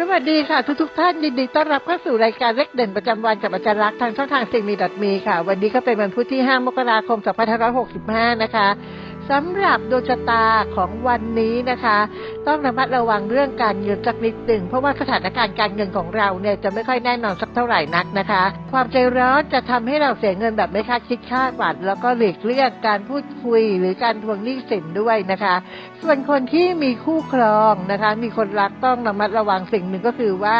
สวัสดีค่ะทุกทุกท่านยินดีต้อนรับเข้าสู่รายการเล็กเด่นประจำวันกับอาจารย์รักทางช่องทางสิ่งมีดมีค่ะ วันนี้ก็เป็นวันพุธที่ 5 มกราคม 2565 นะคะ สำหรับดวงชะตาของวันนี้นะคะ ต้องระมัดระวังเรื่องการเงินสักนิดหนึ่งเพราะว่าสถานการณ์การเงินของเราเนี่ยจะไม่ค่อยแน่นอนสักเท่าไหร่นักนะคะ ความใจร้อนจะทำให้เราเสียเงินแบบไม่คาดคิดคาดฝันแล้วก็หลีกเลี่ยงการพูดคุยหรือการทวงหนี้สินด้วยนะคะ ส่วนคนที่มีคู่ครองนะคะ มีคนรักต้องระมัดระวังสิ่งหนึ่งก็คือว่า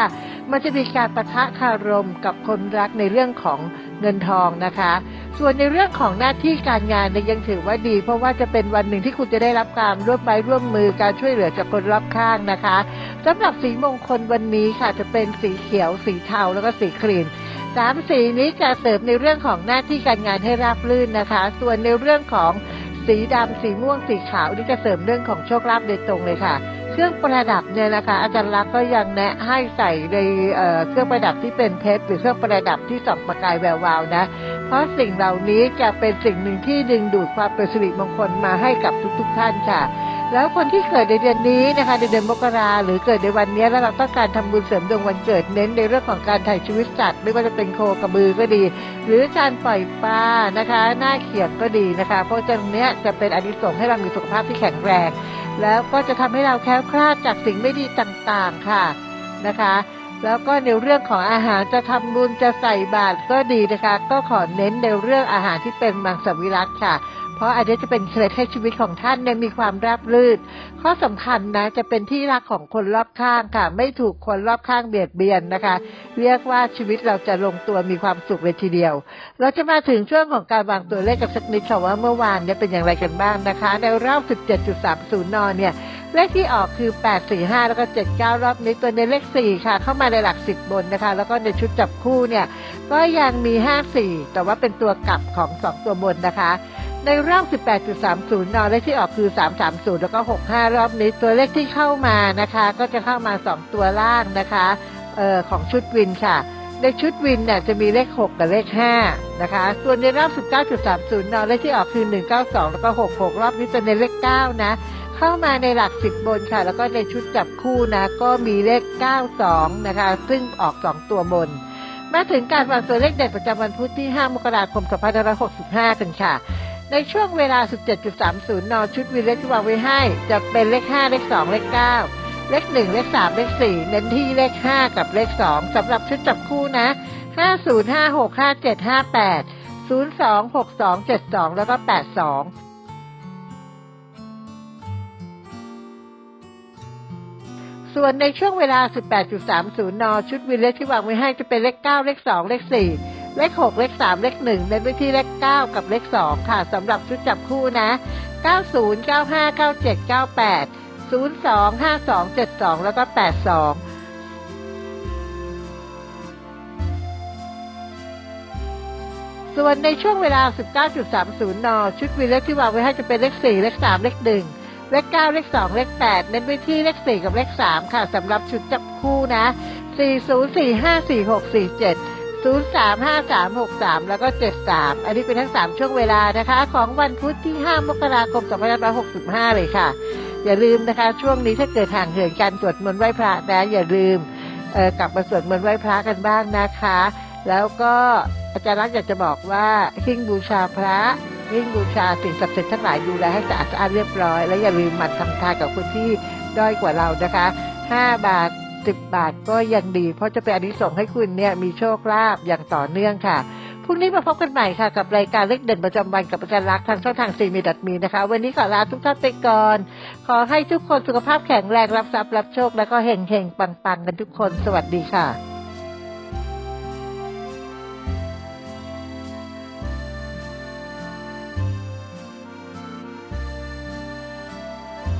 มันจะมีการประทะคารมกับคนรักในเรื่องของเงินทองนะคะ ส่วนในเรื่องของหน้าที่การงานเนี่ยยังถือว่าดี เพราะว่าจะเป็นวันหนึ่งที่คุณจะได้รับการร่วมไม้ร่วมมือการช่วยเหลือจากคนรอบข้างนะคะสำหรับสีมงคลวันนี้ค่ะจะเป็นสีเขียว สีเทาแล้วก็สีครีมสามสีนี้จะเสริมในเรื่องของหน้าที่การงานให้ราบรื่นนะคะ ส่วนในเรื่องของสีดำสีม่วงสีขาวนี่จะเสริมเรื่องของโชคลาภโดยตรงเลยค่ะ เครื่องประดับเนี่ยนะคะ อาจารย์ลักษณ์ก็ยังแนะให้ใส่ในเเครื่องประดับที่เป็นเพชรหรือเครื่องประดับที่ส่องประกายแวววาวนะ เพราะสิ่งเหล่านี้จะเป็นสิ่งหนึ่งที่ดึงดูดความเป็นสิริมงคลมาให้กับทุกๆท่านค่ะ แล้วคนที่เกิดในเดือนนี้นะคะในเดือนมกราหรือเกิดในวันนี้แล้วเราต้องการทำบุญเสริมดวงวันเกิดเน้นในเรื่องของการถ่ายชีวิตสัตว์ไม่ว่าจะเป็นโคกระบือก็ดี หรือการปล่อยปลานะคะ หน้าเขียดก็ดีนะคะ เพราะตรงเนี้ยจะเป็นอานิสงส์ให้เรามีสุขภาพที่แข็งแรง แล้วก็จะทำให้เราแคล้วคลาดจากสิ่งไม่ดีต่างๆค่ะนะคะ แล้วก็ในเรื่องของอาหารจะทำบุญจะใส่บาตรก็ดีนะคะ ก็ขอเน้นในเรื่องอาหารที่เป็นมังสวิรัตค่ะ เพราะอันนี้จะเป็นเคล็ดให้ชีวิตของท่านเนี่ยมีความราบรื่น ข้อสำคัญนะจะเป็นที่รักของคนรอบข้างค่ะ ไม่ถูกคนรอบข้างเบียดเบียนนะคะ เรียกว่าชีวิตเราจะลงตัวมีความสุขเลยทีเดียว เราจะมาถึงช่วงของการวางตัวเลขกับสักนิดค่ะว่าเมื่อวานเนี่ยเป็นอย่างไรกันบ้างนะคะ ในรอบ 17.30นเนี่ยเลขที่ออกคือ 845 แล้วก็ 79 รอบนี้ตัวในเลข 4 ค่ะ เข้ามาในหลัก 10 บนนะคะ แล้วก็ในชุดจับคู่เนี่ย ก็ยังมี 54 แต่ว่าเป็นตัวกลับของ 2 ตัวบนนะคะ ในรอบ 18.30นเลขที่ออกคือ 330 แล้วก็ 65 รอบนี้ ตัวเลขที่เข้ามานะคะ ก็จะเข้ามา 2 ตัวล่างนะคะเอ่อของชุดวินค่ะ ในชุดวินเนี่ยจะมีเลข 6 กับเลข 5 นะคะ ส่วนในรอบ 19.30นเลขที่ออกคือ 192 แล้วก็ 66 รอบนี้จะในเลข 9 นะ เข้ามาในหลัก 10 บนค่ะ แล้วก็ในชุดจับคู่นะ ก็มีเลข 92 นะคะ ซึ่งออก 2 ตัวบนมาถึงการวางตัวเลขเด่นประจำวันพุธที่ 5 มกราคม 2565 กันค่ะ ในช่วงเวลา 17.30 น ชุดวิเลขที่วางไว้ให้ จะเป็นเลข 5 เลข 2 เลข 9 เลข 1 เลข 3 เลข 4 เน้นที่เลข 5 กับเลข 2 สำหรับชุดจับคู่นะ 50 56 57 58 02 62 72 แล้วก็ 82ส่วนในช่วงเวลา 18.30 น ชุดวิเลขที่วางไว้ให้จะเป็นเลข 9 เลข 2 เลข 4 เลข 6 เลข 3 เลข 1 เน้นไปที่เลข 9 กับเลข 2 ค่ะสำหรับชุดจับคู่นะ 90 95 97 98 02 52 72 แล้วก็ 82ส่วนในช่วงเวลา 19.30 น ชุดวินเลขที่วางไว้ให้จะเป็นเลข 4 เลข 3 เลข 1 เลข 9 เลข 2 เลข 8 เน้นไปที่เลข 4 กับเลข 3 ค่ะสำหรับชุดจับคู่นะ 40 03 53 63 แล้วก็ 73 อันนี้เป็นทั้ง 3 ช่วงเวลานะคะ ของวันพุธที่ 5 มกราคม2565 เลยค่ะ อย่าลืมนะคะ ช่วงนี้ถ้าเกิดห่างเหินการสวดมนต์ไหว้พระนะอย่าลืมกลับมาสวดมนต์ไหว้พระกันบ้างนะคะ แล้วก็อาจารย์รักอยากจะบอกว่าหิ้งบูชาพระหิ้งบูชาสิ่งศักดิ์สิทธิ์ทั้งหลายดูแลให้สะอาดสะอาดเรียบร้อย แล้วอย่าลืมหมั่นทำทานกับคนที่ด้อยกว่าเรานะคะ 5 บาท สิบบาทก็ยังดี เพราะจะเป็นอันิสงส์ให้คุณเนี่ยมีโชคลาภอย่างต่อเนื่องค่ะพรุ่งนี้มาพบกันใหม่ค่ะ กับรายการเล็กเด่นประจำวันกับอาจารย์รักทางช่องทางซีมีดัดมีนะคะ วันนี้ขอลาทุกท่านไปก่อน ขอให้ทุกคนสุขภาพแข็งแรงรับทรัพย์รับโชค แล้วก็เฮงเฮงปังปังกันทุกคนสวัสดีค่ะ